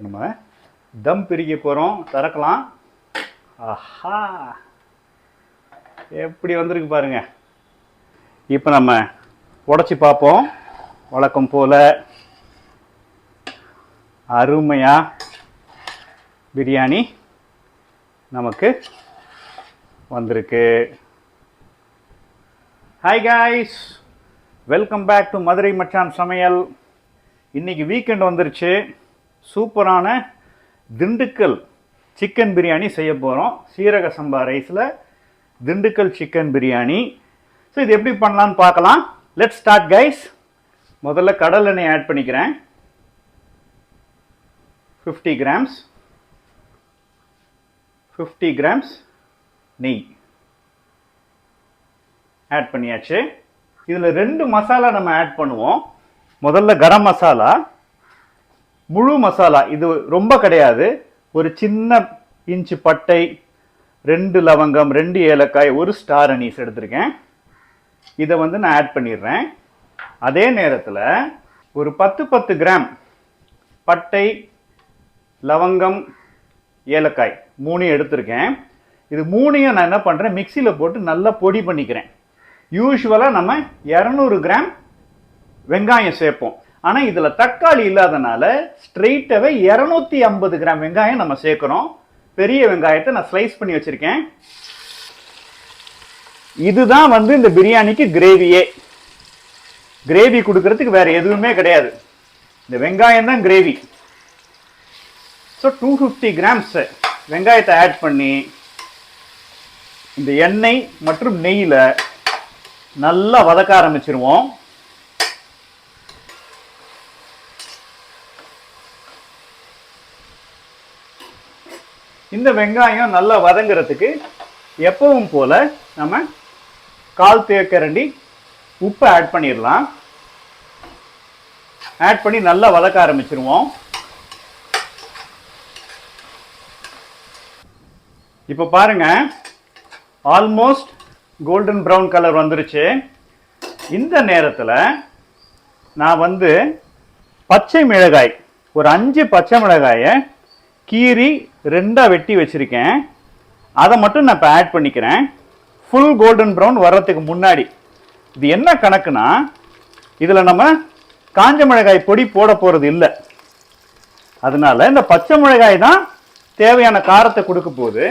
இப்போ நம்ம தம் பிரிக்க போகிறோம் திறக்கலாம். ஆஹா. எப்படி வந்திருக்கு பாருங்க. இப்போ நம்ம உடச்சி பார்ப்போம். வழக்கம் போல் அருமையாக பிரியாணி நமக்கு வந்திருக்கு. Hi guys welcome back to Madurai மச்சான் சமையல். இன்னைக்கு வீக்கெண்ட் வந்துருச்சு. சூப்பரான திண்டுக்கல் சிக்கன் பிரியாணி செய்ய போகிறோம் சீரக சம்பா ரைஸில் திண்டுக்கல் சிக்கன் பிரியாணி. ஸோ இது எப்படி பண்ணலான்னு பார்க்கலாம். லெட் ஸ்டார்ட் கைஸ் முதல்ல கடல் எண்ணெய் ஆட் பண்ணிக்கிறேன். ஃபிஃப்டி கிராம்ஸ் ஃபிஃப்டி கிராம்ஸ் நெய். ஆட் பண்ணியாச்சு. இதில் ரெண்டு மசாலா நம்ம ஆட் பண்ணுவோம். முதல்ல கரம் மசாலா முழு மசாலா இது ரொம்ப கிடையாது. ஒரு சின்ன இன்ச்சு பட்டை ரெண்டு லவங்கம் ரெண்டு ஏலக்காய் ஒரு ஸ்டார் அனீஸ் எடுத்திருக்கேன். இதை வந்து நான் ஆட் பண்ணிடுறேன். அதே நேரத்தில் ஒரு பத்து பத்து கிராம் பட்டை லவங்கம் ஏலக்காய் மூணையும் எடுத்திருக்கேன். இது மூணையும் நான் என்ன பண்ணுறேன் மிக்சியில் போட்டு நல்லா பொடி பண்ணிக்கிறேன். யூஸ்வலாக நம்ம இரநூறு கிராம் வெங்காயம் சேர்ப்போம். ஆனால் இதில் தக்காளி இல்லாதனால ஸ்ட்ரெயிட்டாகவே இரநூத்தி ஐம்பது கிராம் வெங்காயம் நம்ம சேர்க்குறோம் பெரிய வெங்காயத்தை நான் ஸ்லைஸ் பண்ணி வச்சுருக்கேன். இதுதான் வந்து இந்த பிரியாணிக்கு கிரேவியே கிரேவி கொடுக்கறதுக்கு வேற எதுவுமே கிடையாது. இந்த வெங்காயம் தான் gravy so two fifty grams வெங்காயத்தை ஆட் பண்ணி இந்த எண்ணெய் மற்றும் நெய்யில் நல்லா வதக்க ஆரம்பிச்சிருவோம். இந்த வெங்காயம் நல்லா வதங்குறதுக்கு எப்பவும் போல் நம்ம கால் தேக்கரண்டி உப்பு ஆட் பண்ணிடலாம். ஆட் பண்ணி நல்லா வதக்க ஆரம்பிச்சிருவோம். இப்போ பாருங்க. ஆல்மோஸ்ட் கோல்டன் ப்ரௌன் கலர் வந்துருச்சு. இந்த நேரத்தில் நான் வந்து பச்சை மிளகாய் ஒரு அஞ்சு பச்சை மிளகாயை கீரி ரெண்டாக வெட்டி வச்சுருக்கேன். அதை மட்டும் நான் இப்போ ஆட் பண்ணிக்கிறேன். ஃபுல் கோல்டன் ப்ரௌன் வர்றதுக்கு முன்னாடி. இது என்ன கணக்குனா இதில் நம்ம காஞ்ச மிளகாய் பொடி போட போகிறது இல்லை. அதனால இந்த பச்சை மிளகாய் தான் தேவையான காரத்தை கொடுக்க போகுது.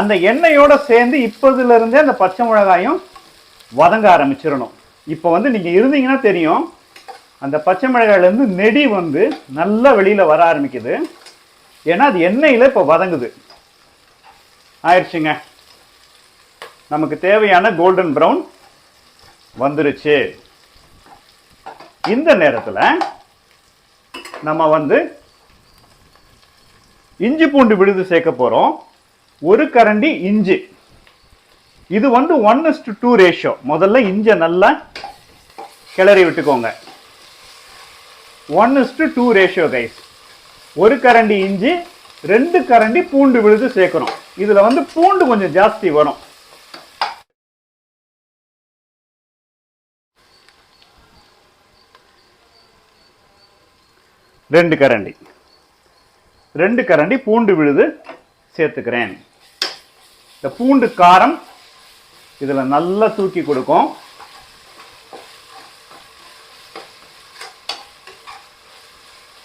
அந்த எண்ணெயோட சேர்ந்து இப்போதுலேருந்தே அந்த பச்சை மிளகாயும் வதங்க ஆரம்பிச்சிடணும். இப்போ வந்து நீங்கள் இருந்தீங்கன்னா தெரியும் அந்த பச்சை மிளகாயிலேருந்து நெடி வந்து நல்லா வெளியில் வர ஆரம்பிக்குது. ஏன்னா அது எண்ணெயில் இப்போ வதங்குது. ஆயிடுச்சுங்க. நமக்கு தேவையான கோல்டன் ப்ரௌன் வந்துருச்சு. இந்த நேரத்தில் நம்ம வந்து இஞ்சி பூண்டு விழுது சேர்க்க போகிறோம் ஒரு கரண்டி இஞ்சி. இது வந்து ஒன் இஸ்டு டூ ரேஷியோ முதல்ல இஞ்சை நல்லா கிளறி விட்டுக்கோங்க. One is to two ratio guys ஒரு கரண்டி இஞ்சி ரெண்டு கரண்டி பூண்டு விழுது சேர்க்கணும் இதில் வந்து பூண்டு கொஞ்சம் ஜாஸ்தி வரும். ரெண்டு கரண்டி. ரெண்டு கரண்டி பூண்டு விழுது சேர்த்துக்கிறேன். இந்த பூண்டு காரம் இதில் நல்லா தூக்கி கொடுக்கும்.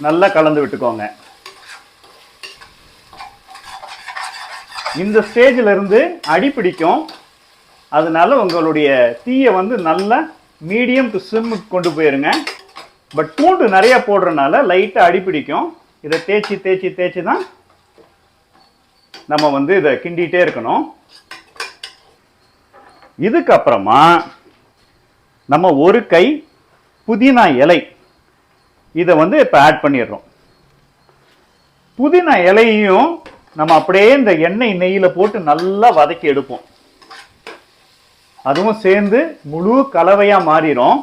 நல்லா கலந்து விட்டுக்கோங்க. இந்த ஸ்டேஜில் இருந்து அடி பிடிக்கும். அதனால உங்களுடைய தீயை வந்து நல்லா மீடியம் டு சிம்முக்கு கொண்டு போயிருங்க. பட் பூண்டு நிறைய போடுறதுனால லைட்டாக அடி பிடிக்கும். இதை தேய்ச்சி தேய்ச்சி தேய்ச்சி தான் நம்ம வந்து இதை கிண்டிகிட்டே இருக்கணும். இதுக்கப்புறமா நம்ம ஒரு கை புதினா இலை இதை வந்து இப்போ ஆட் பண்ணிடுறோம். புதினா இலையையும் நம்ம அப்படியே இந்த எண்ணெய் நெய்யில் போட்டு நல்லா வதக்கி எடுப்போம். அதுவும் சேர்ந்து முழு கலவையாக மாறிடும்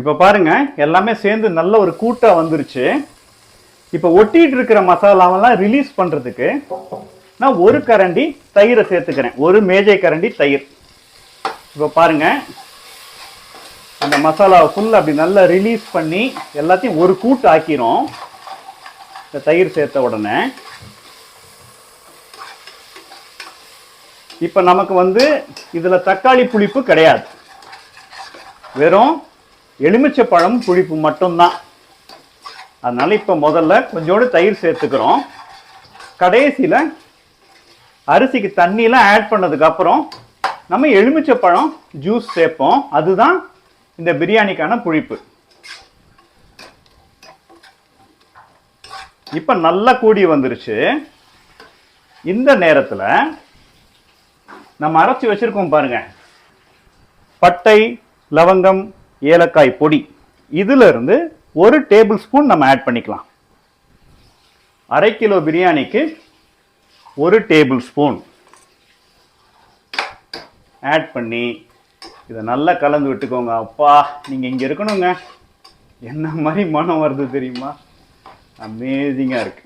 இப்போ பாருங்க எல்லாமே சேர்ந்து நல்ல ஒரு கூட்டாக வந்துருச்சு. இப்போ ஒட்டிட்டு இருக்கிற மசாலாவெல்லாம் ரிலீஸ் பண்ணுறதுக்கு நான் ஒரு கரண்டி தயிரை சேர்த்துக்கிறேன். ஒரு மேஜை கரண்டி தயிர். இப்போ பாருங்க மசாலாவை ஃபுல்லாக அப்படி நல்லா ரிலீஸ் பண்ணி எல்லாத்தையும் ஒரு கூட்டு ஆக்கிரும். இந்த தயிர் சேர்த்த உடனே. இப்போ நமக்கு வந்து இதில் தக்காளி புளிப்பு கிடையாது. வெறும் எலுமிச்சை பழம் புளிப்பு மட்டும்தான். அதனால் இப்போ முதல்ல கொஞ்சோடு தயிர் சேர்த்துக்கிறோம். கடைசியில் அரிசிக்கு தண்ணியெலாம் ஆட் பண்ணதுக்கப்புறம் நம்ம எலுமிச்சை பழம் ஜூஸ் சேர்ப்போம். அதுதான் இந்த பிரியாணிக்கான புளிப்பு. இப்போ நல்லா கூடி வந்துருச்சு. இந்த நேரத்தில் நம்ம அரைச்சி வச்சுருக்கோம் பாருங்க. பட்டை லவங்கம் ஏலக்காய் பொடி. இதிலிருந்து ஒரு டேபிள் ஸ்பூன் நம்ம ஆட் பண்ணிக்கலாம். அரை கிலோ பிரியாணிக்கு ஒரு டேபிள் ஸ்பூன். ஆட் பண்ணி இதை நல்லா கலந்து விட்டுக்கோங்க. அப்பா நீங்கள் இங்கே இருக்கணுங்க. என்ன மாதிரி மனம் வருது தெரியுமா? அமேசிங்காக இருக்கு.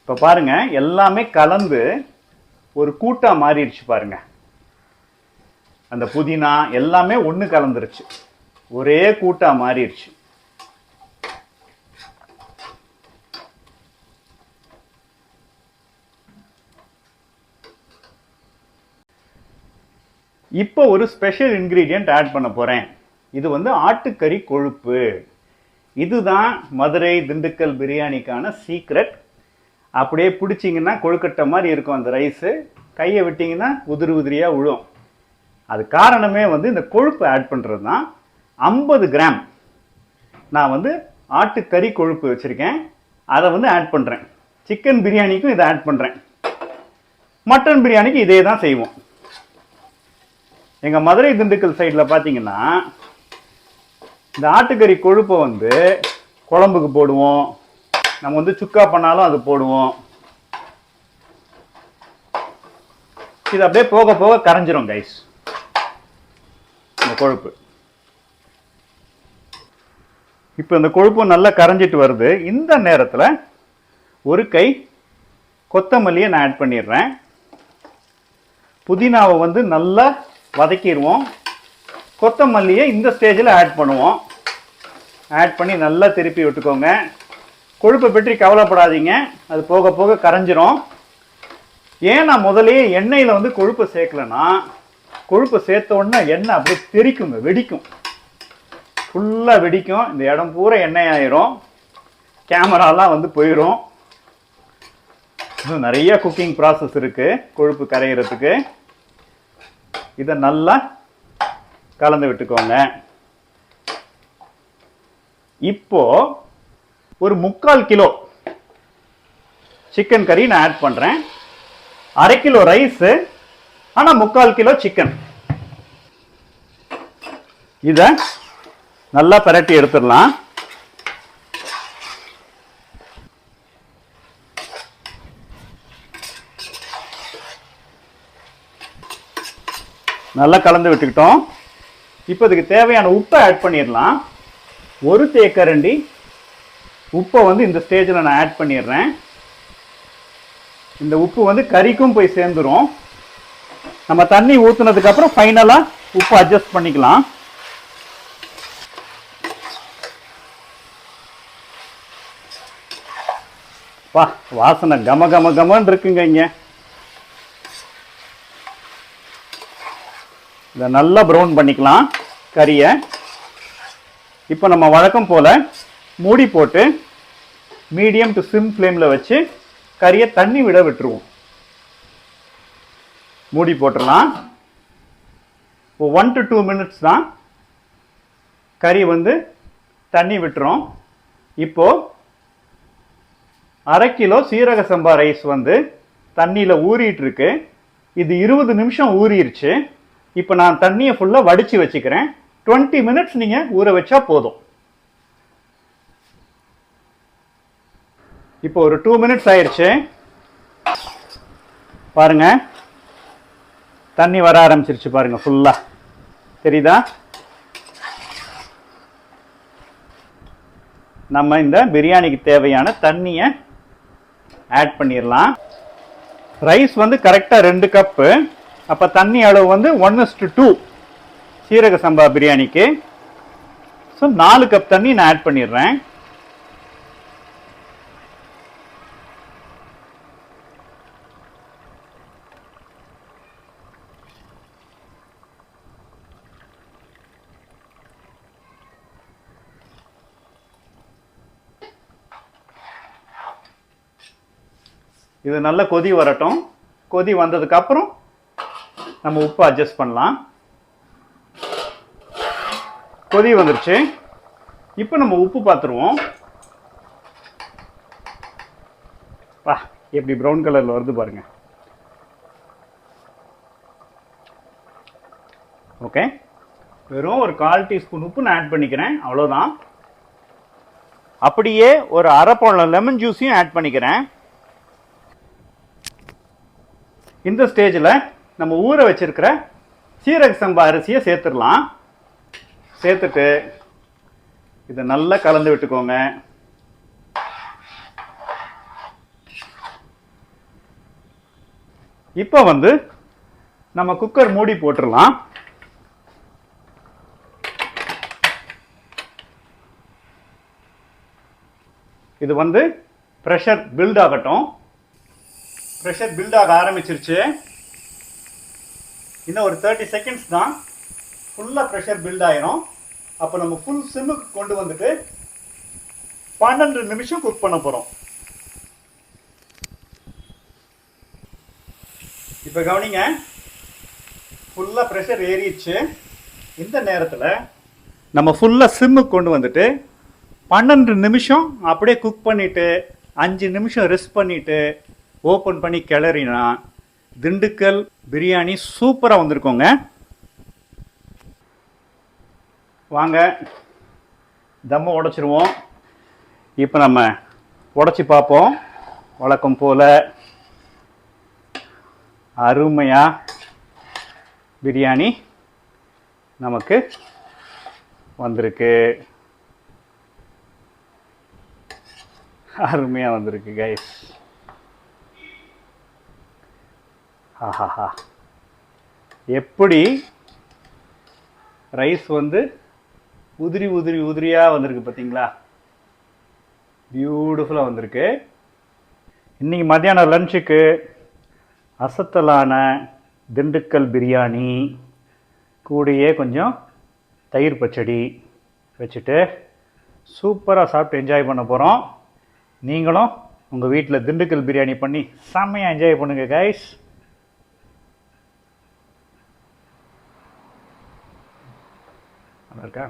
இப்போ பாருங்க எல்லாமே கலந்து ஒரு கூட்டா மாறிடுச்சு பாருங்க. அந்த புதினா எல்லாமே ஒன்று கலந்துருச்சு. ஒரே கூட்டா மாறிடுச்சு. இப்போ ஒரு ஸ்பெஷல் இன்கிரீடியன்ட் ஆட் பண்ண போகிறேன் இது வந்து ஆட்டுக்கறி கொழுப்பு. இதுதான் மதுரை திண்டுக்கல் பிரியாணிக்கான சீக்ரெட் அப்படியே பிடிச்சிங்கன்னா கொழுக்கட்டை மாதிரி இருக்கும் அந்த ரைஸு கையை விட்டிங்கன்னா உதிரி உதிரியாக விழும் அது காரணமே வந்து இந்த கொழுப்பு ஆட் பண்ணுறது தான் ஐம்பது கிராம் நான் வந்து ஆட்டுக்கறி கொழுப்பு வச்சுருக்கேன். அதை வந்து ஆட் பண்ணுறேன் சிக்கன் பிரியாணிக்கும் இதை ஆட் பண்ணுறேன் மட்டன் பிரியாணிக்கு இதே தான் செய்வோம். எங்கள் மதுரை திண்டுக்கல் சைடில் பார்த்தீங்கன்னா இந்த ஆட்டுக்கறி கொழுப்பை வந்து குழம்புக்கு போடுவோம். நம்ம வந்து சுக்கா பண்ணாலும் அது போடுவோம். இது அப்படியே போக போக கரைஞ்சிரும் கைஸ் இந்த கொழுப்பு. இப்போ இந்த கொழுப்பு நல்லா கரைஞ்சிட்டு வருது. இந்த நேரத்தில் ஒரு கை கொத்தமல்லியை நான் ஆட் பண்ணிடுறேன். புதினாவை வந்து நல்லா வதக்கிடுவோம். கொத்தமல்லியை இந்த ஸ்டேஜில் ஆட் பண்ணுவோம். ஆட் பண்ணி நல்லா திருப்பி விட்டுக்கோங்க. கொழுப்பை பற்றி கவலைப்படாதீங்க. அது போக போக கரைஞ்சிரும். ஏன் நான் முதல்லயே எண்ணெயில் வந்து கொழுப்பு சேர்க்கலன்னா கொழுப்பு சேர்த்த உடனே எண்ணெய் அப்படியே தெரிக்குங்க வெடிக்கும். ஃபுல்லாக வெடிக்கும். இந்த இடம் பூரா எண்ணெய் ஆயிரும் கேமராலாம் வந்து போயிடும் இன்னும் நிறைய குக்கிங் ப்ராசஸ் இருக்குது கொழுப்பு கரையிறதுக்கு. இதை நல்லா கலந்து விட்டுக்கோங்க. இப்போ ஒரு முக்கால் கிலோ சிக்கன் கறி நான் ஆட் பண்றேன். அரை கிலோ ரைஸ் ஆனா முக்கால் கிலோ சிக்கன் இத நல்லா பிரட்டி எடுத்துடலாம். நல்லா கலந்து விட்டுக்கிட்டோம். இப்போ இதுக்கு தேவையான உப்பை ஆட் பண்ணிடலாம். ஒரு தேக்கரண்டி உப்பை வந்து இந்த ஸ்டேஜில் நான் ஆட் பண்ணிடுறேன். இந்த உப்பு வந்து கறிக்கும் போய் சேர்ந்துரும். நம்ம தண்ணி ஊற்றுனதுக்கப்புறம் ஃபைனலாக உப்பு அட்ஜஸ்ட் பண்ணிக்கலாம். வா வாசனை கம கம கமன்னு இருக்குங்க இங்கே. இதை நல்லா ப்ரௌன் பண்ணிக்கலாம் கறியை. இப்போ நம்ம வழக்கம் போல் மூடி போட்டு மீடியம் டு சிம் ஃப்ளேமில் வச்சு கறியை தண்ணி விட விட்டுருவோம். மூடி போட்டுடலாம். ஒன் டு டூ மினிட்ஸ் தான் கறி வந்து தண்ணி விட்டுரும் இப்போது அரை கிலோ சீரக சம்பா ரைஸ் வந்து தண்ணியில் ஊறிட்டு இருக்கு. இது இருபது நிமிஷம் ஊறிடுச்சு இப்போ நான் தண்ணியை ஃபுல்லாக வடித்து வச்சுக்கிறேன். டுவெண்ட்டி மினிட்ஸ் நீங்கள் ஊற வச்சா போதும். இப்போ ஒரு டூ மினிட்ஸ் ஆயிடுச்சு பாருங்க. தண்ணி வர ஆரம்பிச்சிருச்சு பாருங்க ஃபுல்லாக தெரியுதா? நம்ம இந்த பிரியாணிக்கு தேவையான தண்ணியை ஆட் பண்ணிடலாம் ரைஸ் வந்து கரெக்டாக ரெண்டு கப்பு அப்போ தண்ணி அளவு வந்து ஒன் இஸ்டு டூ சீரக சம்பா பிரியாணிக்கு. ஸோ நாலு கப் தண்ணி நான் ஆட் பண்ணிடுறேன். இது நல்ல கொதி வரட்டும். கொதி வந்ததுக்கப்புறம் நம்ம உப்பு அட்ஜஸ்ட் பண்ணலாம். கொதி வந்துருச்சு. இப்போ நம்ம உப்பு பார்த்துருவோம் வா எப்படி ப்ரௌன் கலரில் வருது பாருங்க. ஓகே வெறும் ஒரு கால் டீஸ்பூன் உப்பு நான் ஆட் பண்ணிக்கிறேன். அவ்வளோதான் அப்படியே ஒரு அரை பழம் லெமன் ஜூஸையும் ஆட் பண்ணிக்கிறேன். இந்த ஸ்டேஜில் நம்ம ஊற வச்சிருக்கிற சீரக சம்பா அரிசியை சேர்த்துடலாம். சேர்த்துட்டு இதை நல்லா கலந்து விட்டுக்கோங்க. இப்போ வந்து நம்ம குக்கர் மூடி போட்டுடலாம். இது வந்து ப்ரெஷர் பில்ட் ஆகட்டும். ப்ரெஷர் பில்ட் ஆக ஆரம்பிச்சிருச்சு. இன்னும் ஒரு தேர்ட்டி செகண்ட்ஸ் தான் ஃபுல்லாக ப்ரெஷர் பில்ட் ஆயிரும். அப்போ நம்ம ஃபுல் சிம்முக்கு கொண்டு வந்துட்டு பன்னெண்டு நிமிஷம் குக் பண்ண போகிறோம் இப்போ கவனிங்க ஃபுல்லாக ப்ரெஷர் ஏறிடுச்சு. இந்த நேரத்தில் நம்ம ஃபுல்லாக சிம்முக்கு கொண்டு வந்துட்டு பன்னெண்டு நிமிஷம் அப்படியே குக் பண்ணிவிட்டு அஞ்சு நிமிஷம் ரெஸ்ட் பண்ணிவிட்டு ஓப்பன் பண்ணி கிளறினா திண்டுக்கல் பிரியாணி சூப்பராக வந்திருக்கோங்க. வாங்க. தம்மை உடச்சிருவோம். இப்போ நம்ம உடச்சி பார்ப்போம். வழக்கம் போல் அருமையாக பிரியாணி நமக்கு வந்திருக்கு. அருமையாக வந்திருக்கு கைஸ் ஆஹாஹா. எப்படி ரைஸ் வந்து உதிரி உதிரி உதிரியாக வந்திருக்கு பார்த்தீங்களா? பியூட்டிஃபுல்லாக வந்திருக்கு. இன்றைக்கி மத்தியானம் லஞ்சுக்கு அசத்தலான திண்டுக்கல் பிரியாணி கூடயே கொஞ்சம் தயிர் பச்சடி வச்சுட்டு சூப்பராக சாப்பிட்டு என்ஜாய் பண்ண போகிறோம் நீங்களும் உங்கள் வீட்டில் திண்டுக்கல் பிரியாணி பண்ணி செம்மையாக என்ஜாய் பண்ணுங்கள் கைஸ் நல்லா இருக்கா